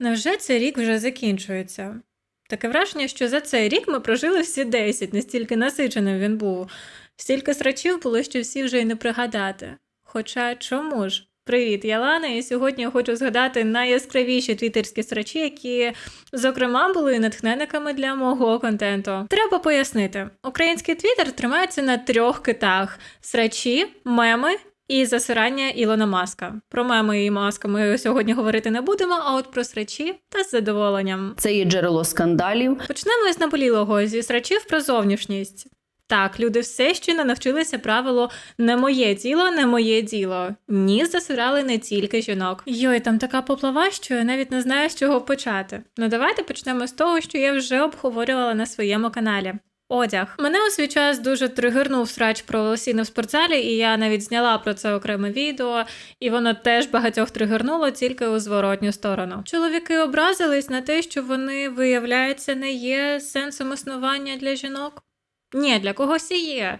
Невже цей рік вже закінчується? Таке враження, що за цей рік ми прожили всі 10, настільки насиченим він був. Стільки срачів було, що всі вже й не пригадати. Хоча чому ж? Привіт, я Лана, і сьогодні я хочу згадати найяскравіші твіттерські срачі, які, зокрема, були натхненниками для мого контенту. Треба пояснити: український твіттер тримається на трьох китах: срачі, меми. І засирання Ілона Маска. Про меми і маска ми сьогодні говорити не будемо, а от про срачі та з задоволенням. Це є джерело скандалів. Почнемо із наболілого зі срачів про зовнішність. Так, люди все ще не навчилися правило не моє діло, не моє діло. Ні, засирали не тільки жінок. Йой, там така поплава, що я навіть не знаю, з чого почати. Ну давайте почнемо з того, що я вже обговорювала на своєму каналі. Одяг. Мене у свій час дуже тригернув срач про волосіни в спортзалі, і я навіть зняла про це окреме відео, і воно теж багатьох тригернуло тільки у зворотню сторону. Чоловіки образились на те, що вони, виявляється, не є сенсом існування для жінок. Ні, для когось і є.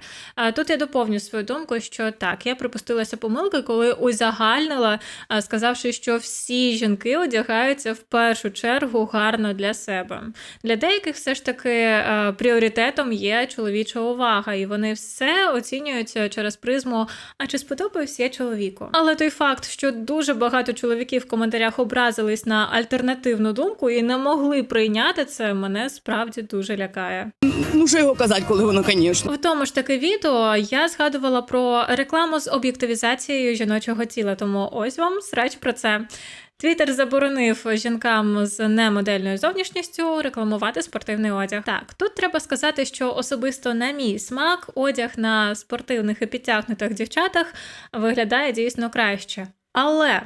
Тут я доповню свою думку, що так, я припустилася помилки, коли узагальнила, сказавши, що всі жінки одягаються в першу чергу гарно для себе. Для деяких все ж таки пріоритетом є чоловіча увага, і вони все оцінюються через призму, а чи сподобався чоловіку. Але той факт, що дуже багато чоловіків в коментарях образились на альтернативну думку і не могли прийняти це, мене справді дуже лякає. Ну, що його казати, коли воно, звісно. В тому ж таки відео я згадувала про рекламу з об'єктивізацією жіночого тіла, тому ось вам срач про це. Твіттер заборонив жінкам з немодельною зовнішністю рекламувати спортивний одяг. Так, тут треба сказати, що особисто на мій смак одяг на спортивних і підтягнутих дівчатах виглядає дійсно краще. Але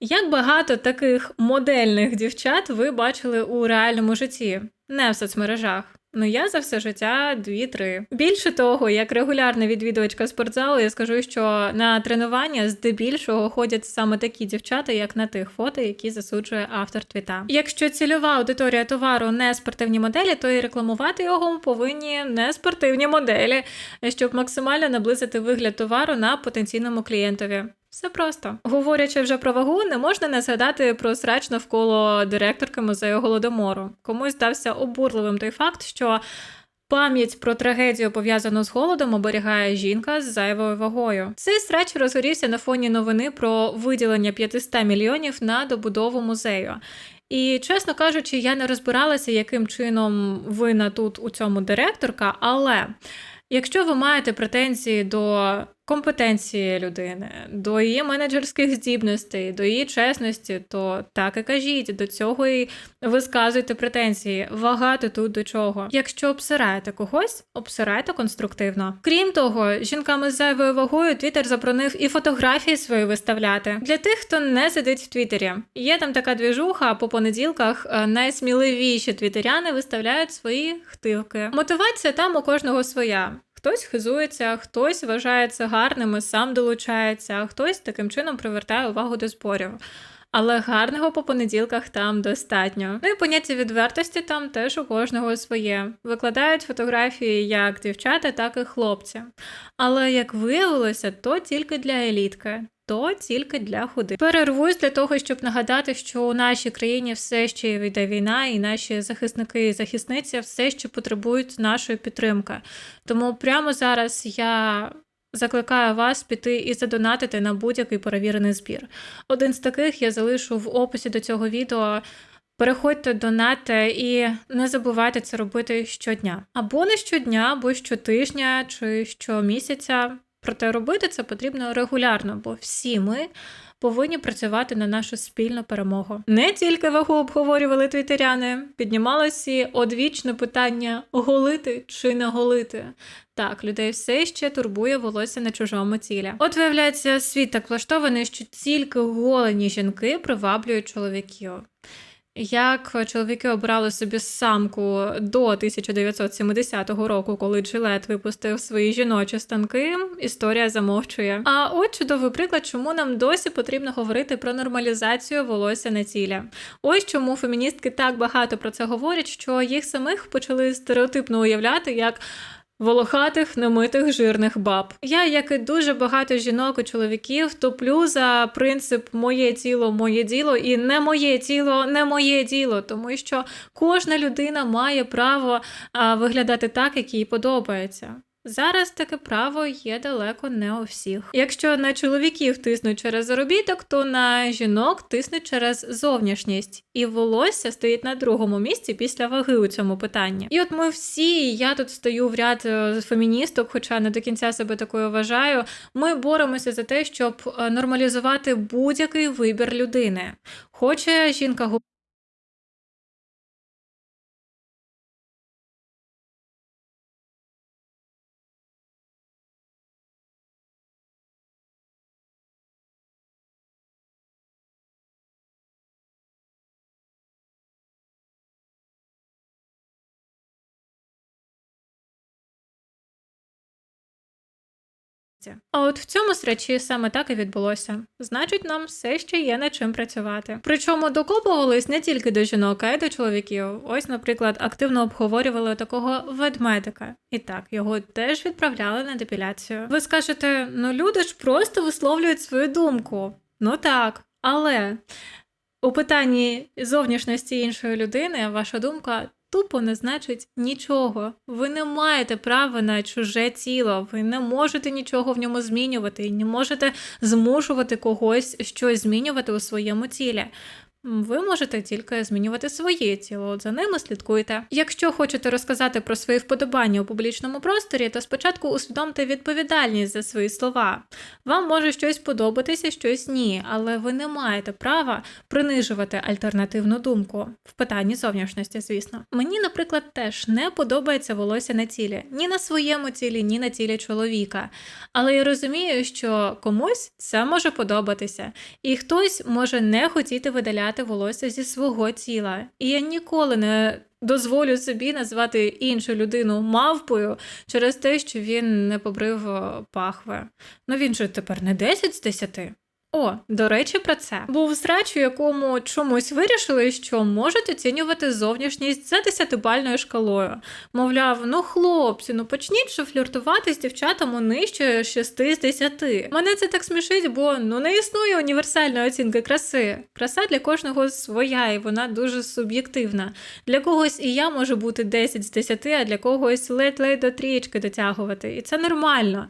як багато таких модельних дівчат ви бачили у реальному житті, не в соцмережах? Ну, я за все життя дві-три. Більше того, як регулярна відвідувачка спортзалу, я скажу, що на тренування здебільшого ходять саме такі дівчата, як на тих фото, які засуджує автор твіта. Якщо цільова аудиторія товару не спортивні моделі, то і рекламувати його повинні не спортивні моделі, щоб максимально наблизити вигляд товару на потенційному клієнтові. Все просто. Говорячи вже про вагу, не можна не згадати про срач навколо директорки музею голодомору. Комусь здався обурливим той факт, що пам'ять про трагедію, пов'язану з голодом, оберігає жінка з зайвою вагою. Цей срач розгорівся на фоні новини про виділення 500 мільйонів на добудову музею. І чесно кажучи, я не розбиралася, яким чином винна тут у цьому директорка, але. Якщо ви маєте претензії до компетенції людини, до її менеджерських здібностей, до її чесності, то так і кажіть, до цього і висказуйте претензії. Вагати тут до чого. Якщо обсираєте когось, обсирайте конструктивно. Крім того, жінками з зайвою вагою Твіттер заборонив і фотографії свої виставляти. Для тих, хто не сидить в Твіттері. Є там така двіжуха, по понеділках е, найсміливіші твіттеряни виставляють свої хтивки. Мотивація там у кожного своя. Хтось хизується, хтось вважає це гарним і сам долучається, а хтось таким чином привертає увагу до зборів. Але гарного по понеділках там достатньо. Ну і поняття відвертості там теж у кожного своє. Викладають фотографії як дівчата, так і хлопці. Але як виявилося, то тільки для елітки. То тільки для худи. Перервусь для того, щоб нагадати, що у нашій країні все ще йде війна, і наші захисники і захисниці все ще потребують нашої підтримки. Тому прямо зараз я закликаю вас піти і задонатити на будь-який перевірений збір. Один з таких я залишу в описі до цього відео. Переходьте донати і не забувайте це робити щодня. Або не щодня, або щотижня чи щомісяця. Проте робити це потрібно регулярно, бо всі ми повинні працювати на нашу спільну перемогу. Не тільки вагу обговорювали твітеряни, піднімалося одвічне питання голити чи не голити. Так, людей все ще турбує волосся на чужому тілі. От виявляється, світ так влаштований, що тільки голені жінки приваблюють чоловіків. Як чоловіки обрали собі самку до 1970 року, коли Джилет випустив свої жіночі станки, історія замовчує. А от чудовий приклад, чому нам досі потрібно говорити про нормалізацію волосся на тілі. Ось чому феміністки так багато про це говорять, що їх самих почали стереотипно уявляти як волохатих, немитих, жирних баб. Я, як і дуже багато жінок і чоловіків, топлю за принцип моє тіло, моє діло і не моє тіло, не моє діло, тому що кожна людина має право виглядати так, як їй подобається. Зараз таке право є далеко не у всіх. Якщо на чоловіків тиснуть через заробіток, то на жінок тиснуть через зовнішність, і волосся стоїть на другому місці після ваги у цьому питанні. І от ми всі, я тут стою в ряд е, феміністок, хоча не до кінця себе такою вважаю. Ми боремося за те, щоб е, нормалізувати будь-який вибір людини. Хоче жінка А от в цьому срачі саме так і відбулося. Значить, нам все ще є над чим працювати. Причому докопувались не тільки до жінок, а й до чоловіків. Ось, наприклад, активно обговорювали такого ведмедика. І так, його теж відправляли на депіляцію. Ви скажете, ну люди ж просто висловлюють свою думку. Ну так, але у питанні зовнішності іншої людини ваша думка тупо не значить нічого. Ви не маєте права на чуже тіло, ви не можете нічого в ньому змінювати і не можете змушувати когось щось змінювати у своєму тілі. Ви можете тільки змінювати своє тіло, за ними слідкуйте. Якщо хочете розказати про свої вподобання у публічному просторі, то спочатку усвідомте відповідальність за свої слова. Вам може щось подобатися, щось ні, але ви не маєте права принижувати альтернативну думку в питанні зовнішності, звісно. Мені, наприклад, теж не подобається волосся на тілі, ні на своєму тілі, ні на тілі чоловіка. Але я розумію, що комусь це може подобатися, і хтось може не хотіти видаляти волосся зі свого тіла. І я ніколи не дозволю собі назвати іншу людину мавпою через те, що він не побрив е, пахви. Ну він же тепер не 10 з 10. О, до речі, про це був срач, у якому чомусь вирішили, що можуть оцінювати зовнішність за десятибальною шкалою. Мовляв, ну хлопці, ну почніть же фліртувати з дівчатами нижче 6 з 10. Мене це так смішить, бо ну не існує універсальної оцінки краси. Краса для кожного своя, і вона дуже суб'єктивна. Для когось і я можу бути 10 з 10, а для когось ледь-ледь до трієчки дотягувати. І це нормально.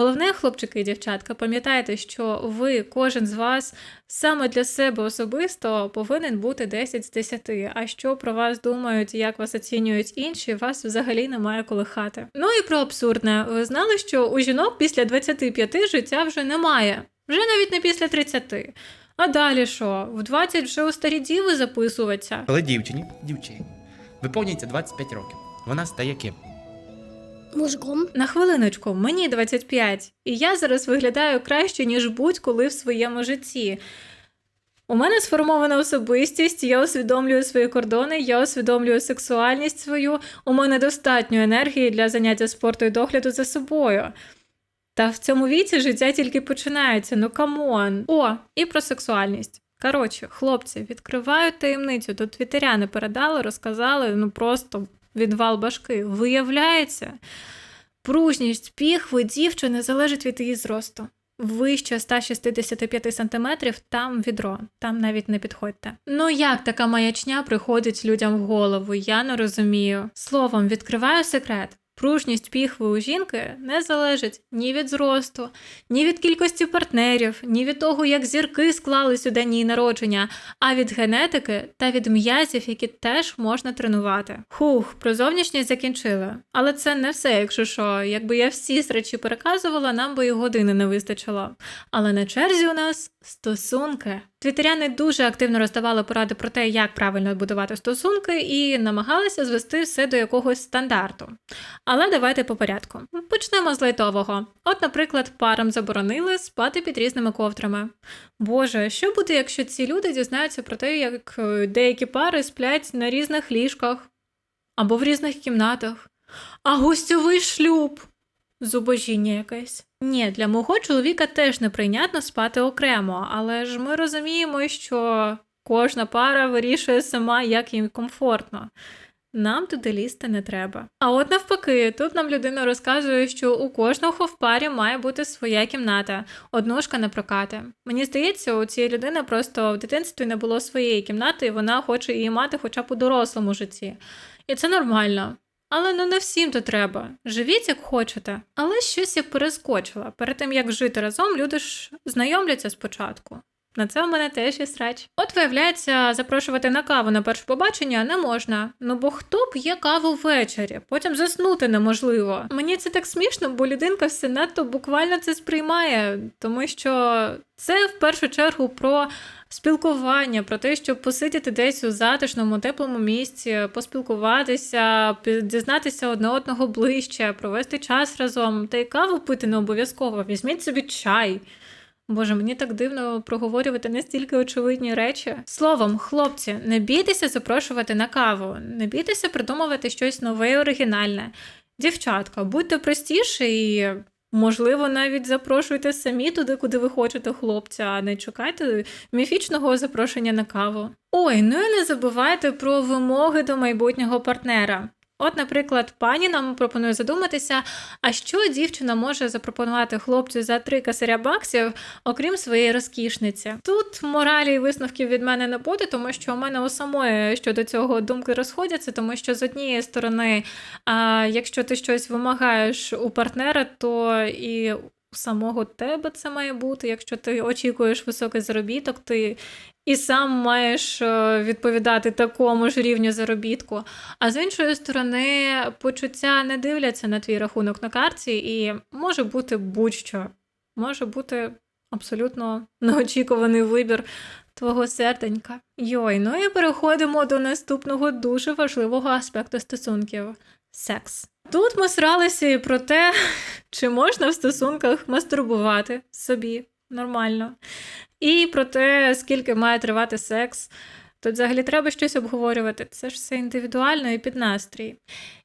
Головне, хлопчики і дівчатка, пам'ятайте, що ви, кожен з вас, саме для себе особисто повинен бути 10 з 10. А що про вас думають, як вас оцінюють інші, вас взагалі немає колихати. Ну і про абсурдне. Ви знали, що у жінок після 25 життя вже немає, вже навіть не після 30. А далі що? В 20 вже у старі діви записуватися. Коли дівчині, дівчині, виповнюється 25 років, вона стає ким? Мужиком. На хвилиночку, мені 25, і я зараз виглядаю краще, ніж будь-коли в своєму житті. У мене сформована особистість, я усвідомлюю свої кордони, я усвідомлюю сексуальність свою, у мене достатньо енергії для заняття спорту і догляду за собою. Та в цьому віці життя тільки починається, ну камон. О, і про сексуальність. Коротше, хлопці, відкриваю таємницю. Тут твітеряни передали, розказали, ну просто відвал башки. Виявляється, пружність піхви дівчини залежить від її зросту. Вище 165 см там відро, там навіть не підходьте. Ну як така маячня приходить людям в голову? Я не розумію. Словом, відкриваю секрет. Пружність піхви у жінки не залежить ні від зросту, ні від кількості партнерів, ні від того, як зірки склались у день її народження, а від генетики та від м'язів, які теж можна тренувати. Хух, про зовнішність закінчила. Але це не все, якщо що. Якби я всі срачі переказувала, нам би і години не вистачило. Але на черзі у нас стосунки. Твітеряни дуже активно роздавали поради про те, як правильно будувати стосунки, і намагалися звести все до якогось стандарту. Але давайте по порядку. Почнемо з лайтового. От, наприклад, парам заборонили спати під різними ковдрами. Боже, що буде, якщо ці люди дізнаються про те, як е, деякі пари сплять на різних ліжках або в різних кімнатах, а гостьовий шлюб зубожіння якесь. Ні, для мого чоловіка теж неприйнятно спати окремо, але ж ми розуміємо, що кожна пара вирішує сама, як їм комфортно. Нам туди лізти не треба. А от навпаки, тут нам людина розказує, що у кожного в парі має бути своя кімната, однушка на прокати. Мені здається, у цієї людини просто в дитинстві не було своєї кімнати, і вона хоче її мати хоча б у дорослому житті. І це нормально. Але ну не всім то треба. Живіть як хочете. Але щось я перескочила. Перед тим як жити разом, люди ж знайомляться спочатку. На це в мене теж є срач. От виявляється, запрошувати на каву на перше побачення не можна. Ну бо хто п'є каву ввечері? Потім заснути неможливо. Мені це так смішно, бо людинка все надто буквально це сприймає, тому що це в першу чергу про спілкування, про те, щоб посидіти десь у затишному, теплому місці, поспілкуватися, пі- дізнатися одне одного ближче, провести час разом. Та й каву пити не обов'язково. Візьміть собі чай. Боже, мені так дивно проговорювати настільки очевидні речі. Словом, хлопці, не бійтеся запрошувати на каву, не бійтеся придумувати щось нове і оригінальне. Дівчатка, будьте простіші і, можливо, навіть запрошуйте самі туди, куди ви хочете хлопця, а не чекайте міфічного запрошення на каву. Ой, ну і не забувайте про вимоги до майбутнього партнера. От, наприклад, пані нам пропонує задуматися, а що дівчина може запропонувати хлопцю за три касаря баксів, окрім своєї розкішниці. Тут моралі і висновків від мене не буде, тому що у мене у самої щодо цього думки розходяться, тому що з однієї сторони, а, якщо ти щось вимагаєш у партнера, то і самого тебе це має бути. Якщо ти очікуєш високий заробіток, ти і сам маєш е, відповідати такому ж рівню заробітку. А з іншої сторони, почуття не дивляться на твій рахунок на карті, і може бути будь-що. Може бути абсолютно неочікуваний вибір твого серденька. Йой, ну і переходимо до наступного дуже важливого аспекту стосунків секс. Тут ми сралися і про те, чи можна в стосунках мастурбувати собі нормально, і про те, скільки має тривати секс. Тут взагалі треба щось обговорювати. Це ж все індивідуально і під настрій.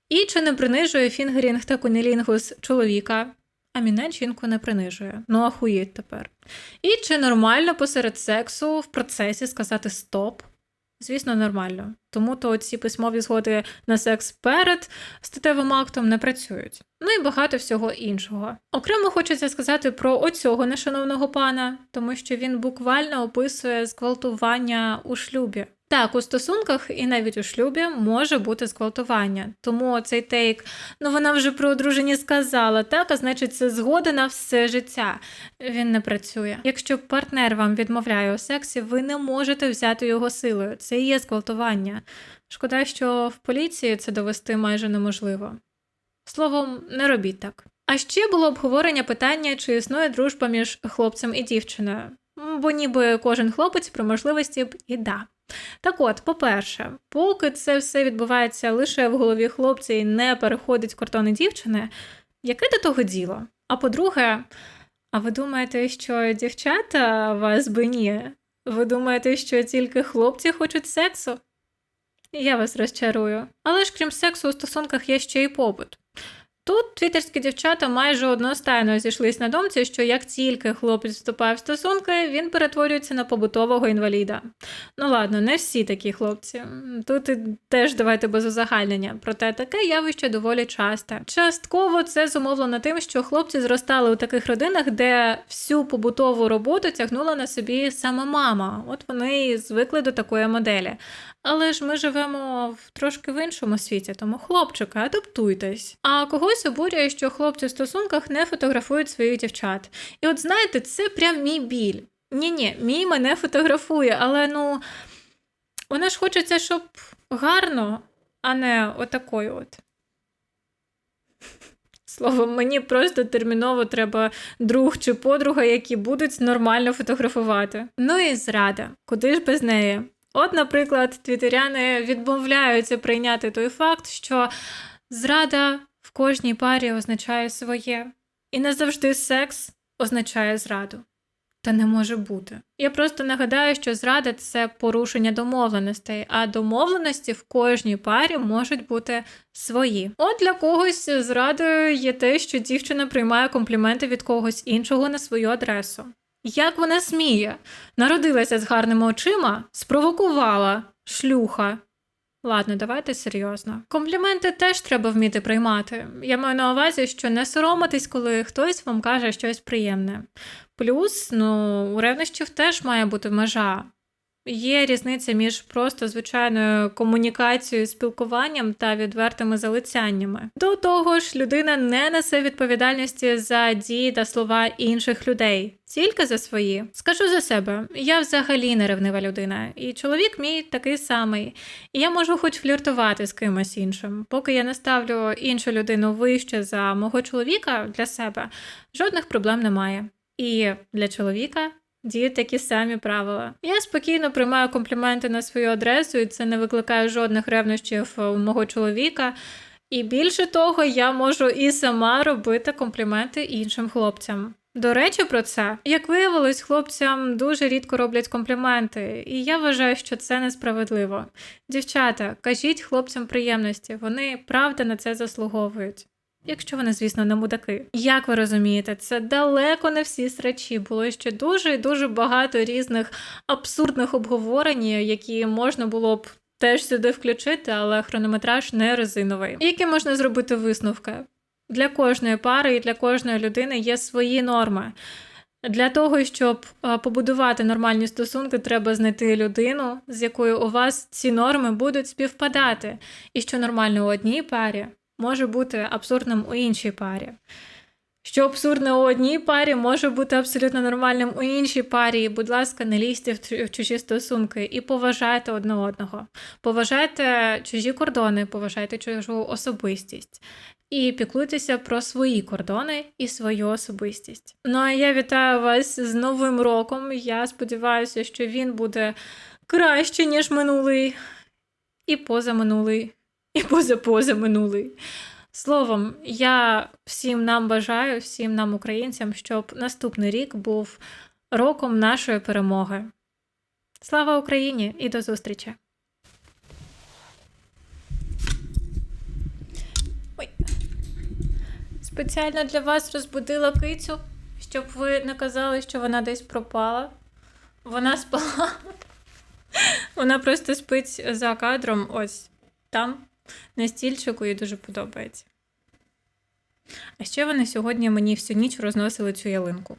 І чи не принижує фінгерінг та кунілінгус чоловіка, а мінет жінку не принижує. Ну ахуєть тепер. І чи нормально посеред сексу в процесі сказати стоп? Звісно, нормально. Тому то ці письмові згоди на секс перед статевим актом не працюють. Ну і багато всього іншого. Окремо хочеться сказати про оцього нешановного пана, тому що він буквально описує зґвалтування у шлюбі. Так, у стосунках і навіть у шлюбі може бути зґвалтування. Тому цей тейк, ну вона вже про одружені сказала, так, а значить, це згода на все життя. Він не працює. Якщо партнер вам відмовляє у сексі, ви не можете взяти його силою. Це і є зґвалтування. Шкода, що в поліції це довести майже неможливо. Словом, не робіть так. А ще було обговорення питання, чи існує дружба між хлопцем і дівчиною. Бо ніби кожен хлопець при можливості б і да. Так от, по-перше, поки це все відбувається лише в голові хлопця і не переходить кордони дівчини, яке до того діло? А по-друге, а ви думаєте, що дівчата вас би ні? Ви думаєте, що тільки хлопці хочуть сексу? Я вас розчарую. Але ж крім сексу у стосунках є ще й побут. Тут твіттерські дівчата майже одностайно зійшлись на думці, що як тільки хлопець вступає в стосунки, він перетворюється на побутового інваліда. Ну ладно, не всі такі хлопці. Тут і теж давайте без узагальнення. Проте таке явище доволі часте. Частково це зумовлено тим, що хлопці зростали у таких родинах, де всю побутову роботу тягнула на собі саме мама. От вони і звикли до такої моделі. Але ж ми живемо в трошки в іншому світі, тому хлопчики, адаптуйтесь. А когось обурює, що хлопці в стосунках не фотографують своїх дівчат. І от знаєте, це прям мій біль. Ні, ні, мій мене фотографує, але ну вона ж хочеться, щоб гарно, а не отакою от. Словом, мені просто терміново треба друг чи подруга, які будуть нормально фотографувати. Ну і зрада, куди ж без неї? От, наприклад, твітеряни відмовляються прийняти той факт, що зрада кожній парі означає своє, і не завжди секс означає зраду. Та не може бути. Я просто нагадаю, що зрада це порушення домовленостей, а домовленості в кожній парі можуть бути свої. От для когось зрадою є те, що дівчина приймає компліменти від когось іншого на свою адресу. Як вона сміє? Народилася з гарними очима, спровокувала шлюха. Ладно, давайте серйозно. Компліменти теж треба вміти приймати. Я маю на увазі, що не соромитись, коли хтось вам каже щось приємне. Плюс, ну, у ревнощів теж має бути межа. Є різниця між просто звичайною комунікацією, спілкуванням та відвертими залицяннями. До того ж, людина не несе відповідальності за дії та слова інших людей, тільки за свої. Скажу за себе, я взагалі не ревнива людина, і чоловік мій такий самий. І я можу хоч фліртувати з кимось іншим. Поки я не ставлю іншу людину вище за мого чоловіка для себе, жодних проблем немає. І для чоловіка діють такі самі правила. Я спокійно приймаю компліменти на свою адресу, і це не викликає жодних ревнощів у мого чоловіка. І більше того, я можу і сама робити компліменти іншим хлопцям. До речі, про це, як виявилось, хлопцям дуже рідко роблять компліменти, і я вважаю, що це несправедливо. Дівчата, кажіть хлопцям приємності, вони правда на це заслуговують. Якщо вони, звісно, не мудаки. Як ви розумієте, це далеко не всі срачі. Було ще дуже і дуже багато різних абсурдних обговорень, які можна було б теж сюди включити, але хронометраж не резиновий. Які можна зробити висновки? Для кожної пари і для кожної людини є свої норми. Для того, щоб е, побудувати нормальні стосунки, треба знайти людину, з якою у вас ці норми будуть співпадати, і що нормально у одній парі може бути абсурдним у іншій парі. Що абсурдне у одній парі може бути абсолютно нормальним у іншій парі. І, будь ласка, не лізьте в чужі стосунки і поважайте одне одного. Поважайте чужі кордони, поважайте чужу особистість. І піклуйтеся про свої кордони і свою особистість. Ну а я вітаю вас з Новим роком. Я сподіваюся, що він буде краще, ніж минулий, і позаминулий, і позапозаминулий. Словом, я всім нам бажаю, всім нам, українцям, щоб наступний рік був роком нашої перемоги. Слава Україні і до зустрічі! Ой. Спеціально для вас розбудила кицю, щоб ви не казали, що вона десь пропала. Вона спала. Вона просто спить за кадром, ось там, на стільчику, їй дуже подобається. А ще вони сьогодні мені всю ніч розносили цю ялинку.